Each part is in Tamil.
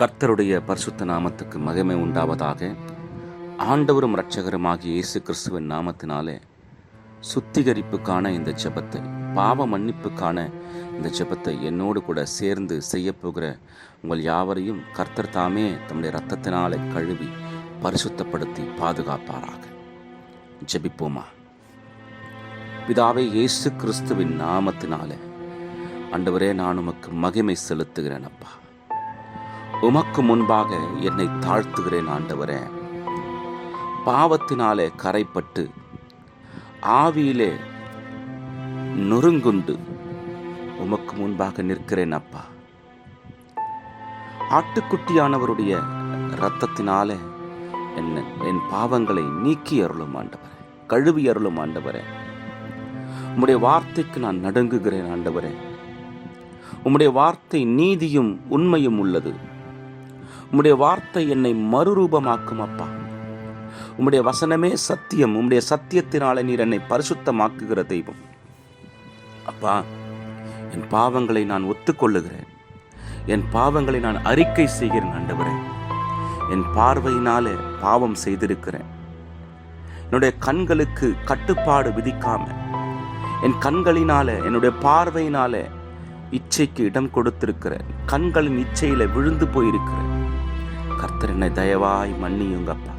கர்த்தருடைய பரிசுத்த நாமத்துக்கு மகிமை உண்டாவதாக. ஆண்டவரும் இரட்சகருமாகிய இயேசு கிறிஸ்துவின் நாமத்தினாலே சுத்திகரிப்புக்கான இந்த ஜெபத்தை பாவ மன்னிப்புக்கான இந்த ஜெபத்தை என்னோடு கூட சேர்ந்து செய்யப்போகிற உங்கள் யாவரையும் கர்த்தர் தாமே தம்முடைய இரத்தத்தினாலே கழுவி பரிசுத்தப்படுத்தி பாதுகாப்பாராக. ஜெபிப்போமா? பிதாவே இயேசு கிறிஸ்துவின் நாமத்தினாலே அண்டவரே நான் உமக்கு மகிமை செலுத்துகிறேன் அப்பா. உமக்கு முன்பாக என்னை தாழ்த்துகிறேன் ஆண்டவரே. பாவத்தினாலே கரைப்பட்டு ஆவியிலே நொறுங்குண்டு உமக்கு முன்பாக நிற்கிறேன் அப்பா. ஆட்டுக்குட்டியானவருடைய இரத்தத்தினாலே என்ன என் பாவங்களை நீக்கி அருளும் ஆண்டவரே. கழுவி அருளும் ஆண்டவரே. உம்முடைய வார்த்தைக்கு நான் நடுங்குகிறேன் ஆண்டவரே. உம்முடைய வார்த்தை நீதியும் உண்மையும் உள்ளது. உம்முடைய வார்த்தை என்னை மறுரூபமாக்கும் அப்பா. உம்முடைய வசனமே சத்தியம். உம்முடைய சத்தியத்தினாலே நீர் என்னை பரிசுத்தமாக்குகிற தெய்வம். அப்பா என் பாவங்களை நான் ஒத்துக்கொள்ளுகிறேன். என் பாவங்களை நான் அறிக்கை செய்கிறேன் ஆண்டவரே. என் பார்வையினாலே பாவம் செய்திருக்கிறேன். என்னுடைய கண்களுக்கு கட்டுப்பாடு விதிக்காம என் கண்களினால என்னுடைய பார்வையினால இச்சைக்கு இடம் கொடுத்திருக்கிறேன். கண்களின் இச்சையில விழுந்து போயிருக்கிறேன். கர்த்தரனை தயவாய் மன்னியுங்கப்பா.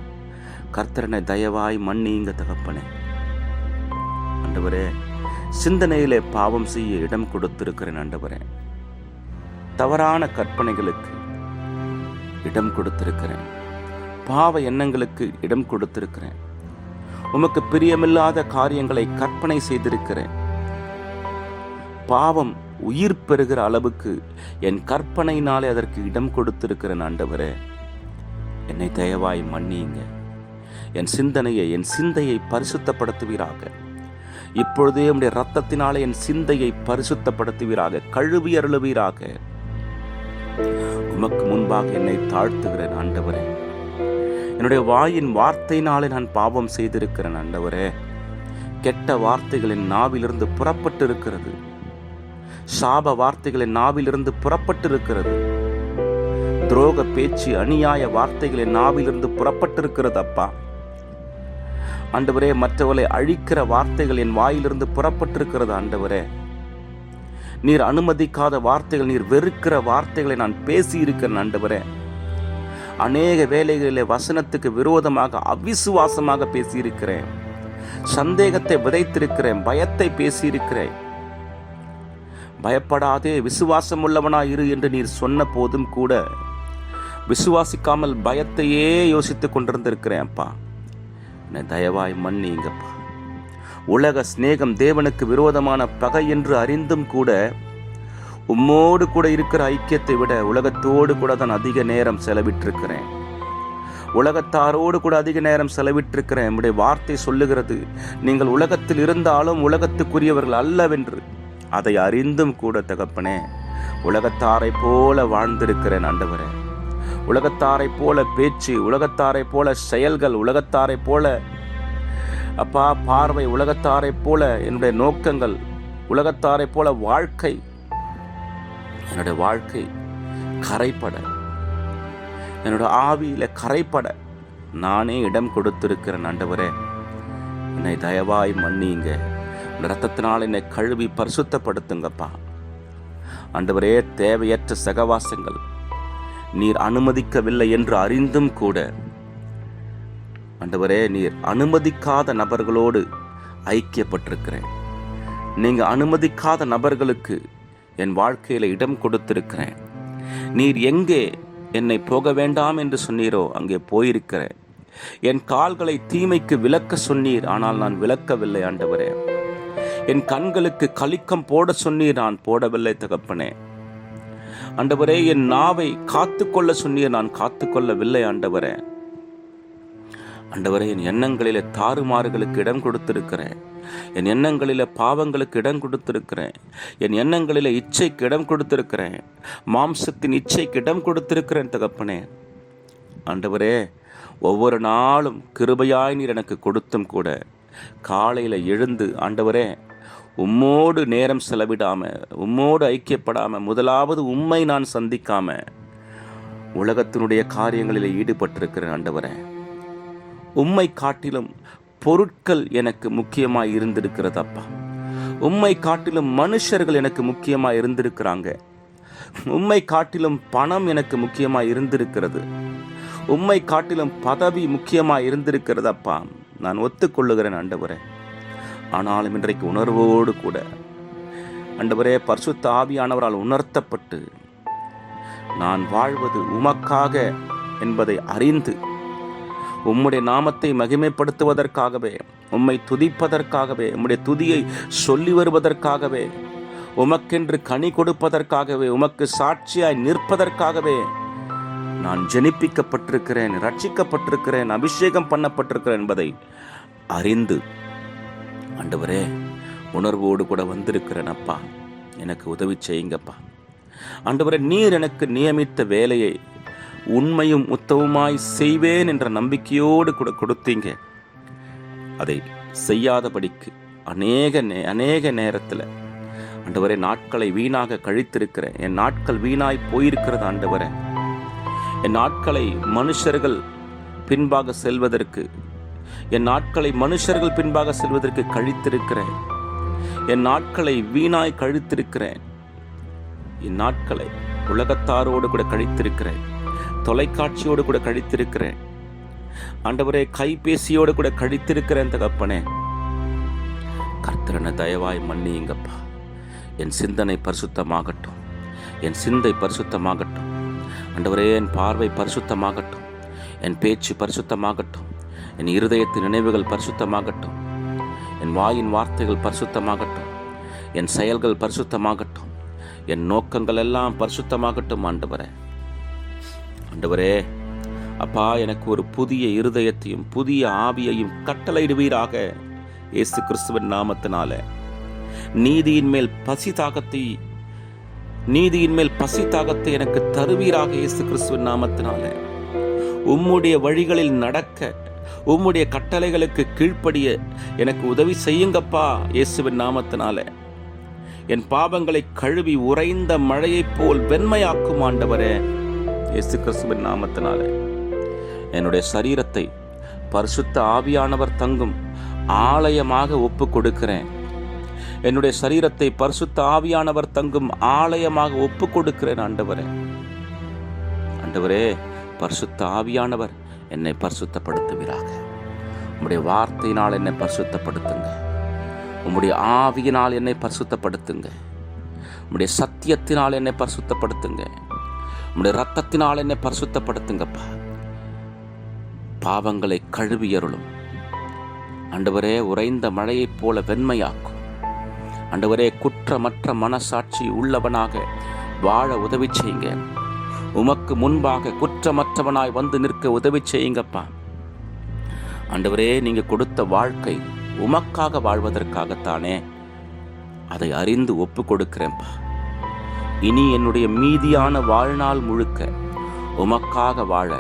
கர்த்தரனை தயவாய் மன்னியுங்க தகப்பனே. ஆண்டவரே சிந்தனையிலே பாவம் செய்ய இடம் கொடுத்திருக்கிறேன் ஆண்டவரே. தவறான கற்பனைகளுக்கு இடம் கொடுத்திருக்கிறேன். பாவ எண்ணங்களுக்கு இடம் கொடுத்திருக்கிறேன். உமக்கு பிரியமில்லாத காரியங்களை கற்பனை செய்திருக்கிறேன். பாவம் உயிர் பெறுகிற அளவுக்கு என் கற்பனையினாலே அதற்கு இடம் கொடுத்திருக்கிறேன் ஆண்டவரே. என்னை தயவாய் மன்னியுங்க. என் சிந்தனையை என் சிந்தையை பரிசுத்தப்படுத்துவீராக. இப்பொழுதே உடைய ரத்தத்தினாலே என் சிந்தையை பரிசுத்தப்படுத்துவீராக கழுவி அருளுவீராக. உமக்கு முன்பாக என்னை தாழ்த்துகிறேன் ஆண்டவரே. என்னுடைய வாயின் வார்த்தையினாலே நான் பாவம் செய்திருக்கிறேன் ஆண்டவரே. கெட்ட வார்த்தைகளின் நாவிலிருந்து புறப்பட்டு இருக்கிறது சாப வார்த்தைகளின் நாவிலிருந்து புறப்பட்டு இருக்கிறது துரோக பேச்சு அநியாய வார்த்தைகளின் நாவிலிருந்து புறப்பட்டிருக்கிறது அப்பா. ஆண்டவரே மற்றவர்களை அழிக்கிற வார்த்தைகள் என் வாயிலிருந்து புறப்பட்டிருக்கிறது ஆண்டவரே. நீர் அனுமதிக்காத வார்த்தைகள் நீர் வெறுக்கிற வார்த்தைகளை நான் பேசியிருக்கிறேன் ஆண்டவரே. அநேக வேலைகளிலே வசனத்துக்கு விரோதமாக அவிசுவாசமாக பேசியிருக்கிறேன். சந்தேகத்தை விதைத்திருக்கிறேன் பயத்தை பேசியிருக்கிறேன். பயப்படாதே விசுவாசம் உள்ளவனாயிரு என்று நீர் சொன்ன போதும் கூட விசுவாசிக்காமல் பயத்தையே யோசித்து கொண்டிருந்திருக்கிறேன்ப்பா என்னை தயவாய் மன்னிங்கப்பா உலக சிநேகம் தேவனுக்கு விரோதமான பகை என்று அறிந்தும் கூட உம்மோடு கூட இருக்கிற ஐக்கியத்தை விட உலகத்தோடு கூட தான் அதிக நேரம் செலவிட்டிருக்கிறேன். உலகத்தாரோடு கூட அதிக நேரம் செலவிட்டிருக்கிறேன். என்னுடைய வார்த்தை சொல்லுகிறது நீங்கள் உலகத்தில் இருந்தாலும் உலகத்துக்குரியவர்கள் அல்லவென்று. அதை அறிந்தும் கூட தகப்பனே உலகத்தாரை போல வாழ்ந்திருக்கிறேன் ஆண்டவரே. உலகத்தாரைப் போல பேச்சு உலகத்தாரைப் போல செயல்கள் உலகத்தாரைப் போல அப்பா பார்வை உலகத்தாரைப் போல என்னுடைய நோக்கங்கள் உலகத்தாரைப் போல வாழ்க்கை என்னுடைய வாழ்க்கை கரைப்பட என்னோட ஆவியில் கரைப்பட நானே இடம் கொடுத்திருக்கிறேன் ஆண்டவரே. என்னை தயவாய் மன்னிங்க ரத்தத்தினால் என்னை கழுவி பரிசுத்தப்படுத்துங்கப்பா. ஆண்டவரே தேவையற்ற சகவாசங்கள் நீர் அனுமதிக்கவில்லை என்று அறிந்தும் கூட. ஆண்டவரே நீர் அனுமதிக்காத நபர்களோடு ஐக்கியப்பட்டிருக்கிறேன். நீங்கள் அனுமதிக்காத நபர்களுக்கு என் வாழ்க்கையில் இடம் கொடுத்திருக்கிறேன். நீர் எங்கே என்னை போக வேண்டாம் என்று சொன்னீரோ அங்கே போயிருக்கிறேன். என் கால்களை தீமைக்கு விளக்க சொன்னீர் ஆனால் நான் விலக்கவில்லை ஆண்டவரே. என் கண்களுக்கு கலிக்கம் போட சொன்னீர் நான் போடவில்லை தகப்பனே. ஆண்டவரே என் நாவை காத்துக்கொள்ள சொன்னிய நான் காத்துக்கொள்ளவில்லை ஆண்டவரே. ஆண்டவரே என் எண்ணங்களில் தாறுமாறுகளுக்கு இடம் கொடுத்திருக்கிறேன். என் எண்ணங்களில பாவங்களுக்கு இடம் கொடுத்திருக்கிறேன். என் எண்ணங்களில இச்சைக்கு இடம் கொடுத்திருக்கிறேன். மாம்சத்தின் இச்சைக்கு இடம் கொடுத்திருக்கிறேன் தகப்பனே. ஆண்டவரே ஒவ்வொரு நாளும் கிருபையாய் நீர் எனக்கு கொடுத்தும் கூட காலையில் எழுந்து ஆண்டவரே உம்மோடு நேரம் செலவிடாமல் உம்மோடு ஐக்கியப்படாமல் முதலாவது உம்மை நான் சந்திக்காமல் உலகத்தினுடைய காரியங்களில் ஈடுபட்டிருக்கிறேன் ஆண்டவரே உம்மை காட்டிலும் பொருட்கள் எனக்கு முக்கியமாக இருந்திருக்கிறதப்பா. உம்மை காட்டிலும் மனுஷர்கள் எனக்கு முக்கியமாக இருந்திருக்கிறாங்க. உம்மை காட்டிலும் பணம் எனக்கு முக்கியமாக இருந்திருக்கிறது. உம்மை காட்டிலும் பதவி முக்கியமாக இருந்திருக்கிறதப்பா. நான் ஒத்துக்கொள்ளுகிறேன் ஆண்டவரே. ஆனாலும் இன்றைக்கு உணர்வோடு கூட. அண்டவரே பரிசுத்த ஆவியானவரால் உணர்த்தப்பட்டு நான் வாழ்வது உமக்காக என்பதை அறிந்து உம்முடைய நாமத்தை மகிமைப்படுத்துவதற்காகவே உம்மை துதிப்பதற்காகவே உம்முடைய துதியை சொல்லி வருவதற்காகவே உமக்கென்று கனி கொடுப்பதற்காகவே உமக்கு சாட்சியாய் நிற்பதற்காகவே நான் ஜெனிப்பிக்கப்பட்டிருக்கிறேன் ரட்சிக்கப்பட்டிருக்கிறேன் அபிஷேகம் பண்ணப்பட்டிருக்கிறேன் என்பதை அறிந்து ஆண்டவரே உணர்வோடு கூட வந்திருக்கிறேன் அப்பா. எனக்கு உதவி செய்யுங்கப்பா. ஆண்டவரே நீர் எனக்கு நியமித்த வேலையை உண்மையும் உத்தவமாய் செய்வேன் என்ற நம்பிக்கையோடு கூட கொடுத்தீங்க. அதை செய்யாதபடிக்கு அநேக நே அநேக நேரத்தில் ஆண்டவரே நாட்களை வீணாக கழித்திருக்கிறேன். என் நாட்கள் வீணாய் போயிருக்கிறது ஆண்டவரே. என் நாட்களை மனுஷர்கள் பின்பாக செல்வதற்கு என் நாட்களை மனுஷர்கள் பின்பாக செல்வதற்கு கழித்திருக்கிறேன். என் நாட்களை வீணாய் கழித்திருக்கிறேன். என் நாட்களை உலகத்தாரோடு கூட கழித்திருக்கிறேன். தொலைக்காட்சியோடு கூட கழித்திருக்கிறேன். ஆண்டவரே கைபேசியோடு கூட கழித்திருக்கிறேன் தகப்பனே. கர்த்தரனை தயவாய் மன்னியுங்கப்பா. என் சிந்தனை பரிசுத்தமாகட்டும். என் சிந்தை பரிசுத்தமாகட்டும். ஆண்டவரே என் பார்வை பரிசுத்தமாகட்டும். என் பேச்சு பரிசுத்தமாகட்டும். என் இருதயத்தின் நினைவுகள் பரிசுத்தமாகட்டும். என் வாயின் வார்த்தைகள் பரிசுத்தமாகட்டும். என் செயல்கள் பரிசுத்தமாகட்டும். என் நோக்கங்கள் எல்லாம் பரிசுத்தமாகட்டும் ஆண்டவரே. ஆண்டவரே அப்பா எனக்கு ஒரு புதிய இருதயத்தையும் புதிய ஆவியையும் கட்டளையிடுவீராக இயேசு கிறிஸ்துவின் நாமத்தினால. நீதியின் மேல் பசி தாகத்தை நீதியின் மேல் பசி தாகத்தை எனக்கு தருவீராக இயேசு கிறிஸ்துவின் நாமத்தினால. உம்முடைய வழிகளில் நடக்க உம்முடைய கட்டளைகளுக்கு கீழ்ப்படிய எனக்கு உதவி செய்யுங்கப்பா இயேசுவின் நாமத்தினால. என் பாவங்களை கழுவி உறைந்த மழையைப் போல் வெண்மையாக்கும் ஆண்டவரே இயேசு கிறிஸ்துவின் நாமத்தினால. என்னுடைய சரீரத்தை பரிசுத்த ஆவியானவர் தங்கும் ஆலயமாக ஒப்பு கொடுக்கிறேன். என்னுடைய சரீரத்தை பரிசுத்த ஆவியானவர் தங்கும் ஆலயமாக ஒப்பு கொடுக்கிறேன் ஆண்டவரே. ஆண்டவரே பரிசுத்த ஆவியானவர் என்னை பரிசுத்தப்படுத்துவீராக. உம்முடைய வார்த்தையினால் என்னை பரிசுத்தப்படுத்துங்க. உம்முடைய ஆவியினால் என்னை பரிசுத்தப்படுத்துங்க. உம்முடைய சத்தியத்தினால் என்னை பரிசுத்தப்படுத்துங்க. உம்முடைய ரத்தத்தினால் என்னை பரிசுத்தப்படுத்துங்கப்பா. பாவங்களை கழுவியருளும். அண்டவரே உறைந்த மழையைப் போல வெண்மையாக்கும். அண்டவரே குற்றமற்ற மனசாட்சி உள்ளவனாக வாழ உதவி செய்யுங்க. உமக்கு முன்பாக குற்றமற்றவனாய் வந்து நிற்க உதவி செய்யுங்கப்பா. ஆண்டவரே நீங்கள் கொடுத்த வாழ்க்கை உமக்காக வாழ்வதற்காகத்தானே. அதை அறிந்து ஒப்பு கொடுக்கிறேன்ப்பா. இனி என்னுடைய மீதியான வாழ்நாள் முழுக்க உமக்காக வாழ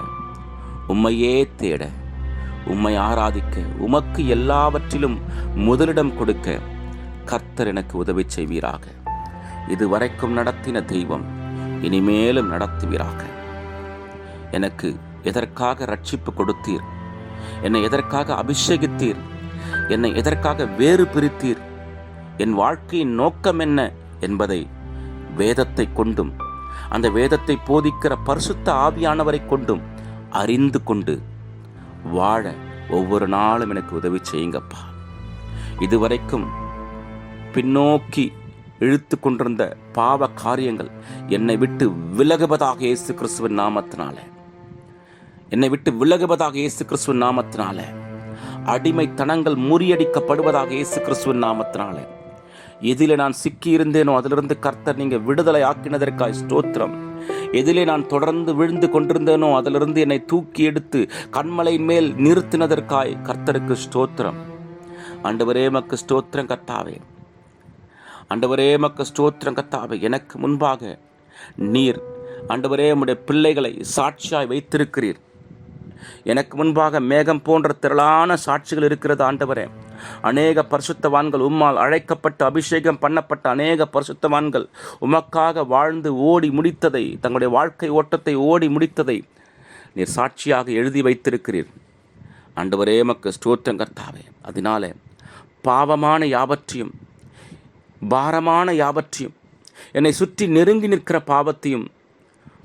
உம்மையே தேட உம்மை ஆராதிக்க உமக்கு எல்லாவற்றிலும் முதலிடம் கொடுக்க கர்த்தர் எனக்கு உதவி செய்வீராக. இதுவரைக்கும் நடத்தின தெய்வம் இனிமேலும் நடத்துவீராக. எனக்கு எதற்காக ரட்சிப்பு கொடுத்தீர்? என்னை எதற்காக அபிஷேகித்தீர்? என்னை எதற்காக வேறு பிரித்தீர்? என் வாழ்க்கையின் நோக்கம் என்ன என்பதை வேதத்தை கொண்டும் அந்த வேதத்தை போதிக்கிற பரிசுத்த ஆவியானவரை கொண்டும் அறிந்து கொண்டு வாழ ஒவ்வொரு நாளும் எனக்கு உதவி செய்யுங்கப்பா. இதுவரைக்கும் பின்னோக்கி இழுத்து கொண்டிருந்த பாவ காரியங்கள் என்னை விட்டு விலகுவதாக இயேசு கிறிஸ்துவின் நாமத்தினாலே. என்னை விட்டு விலகுவதாக இயேசு கிறிஸ்துவின் நாமத்தினாலே. அடிமைத்தனங்கள் முறியடிக்கப்படுவதாக இயேசு கிறிஸ்துவின் நாமத்தினாலே. எதிலே நான் சிக்கியிருந்தேனோ அதிலிருந்து கர்த்தர் நீங்கள் விடுதலை ஆக்கினதற்காய் ஸ்தோத்திரம். எதிலே நான் தொடர்ந்து விழுந்து கொண்டிருந்தேனோ அதிலிருந்து என்னை தூக்கி எடுத்து கண்மலை மேல் நிறுத்தினதற்காய் கர்த்தருக்கு ஸ்தோத்திரம். ஆண்டவரே மக்கு ஸ்தோத்திரம் கர்த்தாவே. ஆண்டவரே மக்க ஸ்தோத்திரம் கத்தாவை எனக்கு முன்பாக நீர். ஆண்டவரே உம்முடைய பிள்ளைகளை சாட்சியாய் வைத்திருக்கிறீர். எனக்கு முன்பாக மேகம் போன்ற திரளான சாட்சிகள் இருக்கிறது ஆண்டவரே. அநேக பரிசுத்தவான்கள் உம்மால் அழைக்கப்பட்டு அபிஷேகம் பண்ணப்பட்ட அநேக பரிசுத்தவான்கள் உமக்காக வாழ்ந்து ஓடி முடித்ததை தங்களுடைய வாழ்க்கை ஓட்டத்தை ஓடி முடித்ததை நீர் சாட்சியாக எழுதி வைத்திருக்கிறீர். ஆண்டவரே மக்கு ஸ்தோத்திரம் கர்த்தாவே அதனால பாவமான யாவற்றையும் பாரமான யாவற்றையும் என்னை சுற்றி நெருங்கி நிற்கிற பாவத்தையும்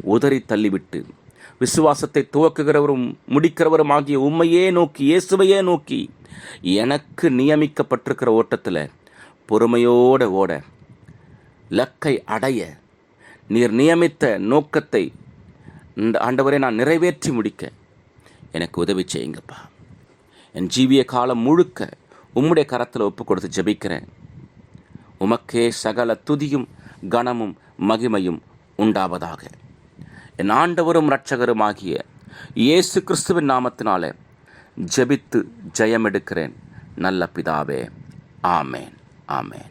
உதறி தள்ளிவிட்டு விசுவாசத்தை துவக்குகிறவரும் முடிக்கிறவரும் ஆகிய உண்மையே நோக்கி இயேசுவையே நோக்கி எனக்கு நியமிக்கப்பட்டிருக்கிற ஓட்டத்தில் பொறுமையோட ஓட லக்கை அடைய நீர் நியமித்த நோக்கத்தை இந்த ஆண்டவரை நான் நிறைவேற்றி முடிக்க எனக்கு உதவி செய்யுங்கப்பா. என் ஜீவிய காலம் முழுக்க உம்முடைய கரத்தில் ஒப்பு கொடுத்து ஜெபிக்கிறேன். உமக்கே சகல துதியும் கனமும் மகிமையும் உண்டாவதாக. என் ஆண்டவரும் இரட்சகருமாகிய இயேசு கிறிஸ்துவின் நாமத்தினாலே ஜெபித்து ஜெயம் எடுக்கிறேன் நல்ல பிதாவே ஆமேன் ஆமேன்.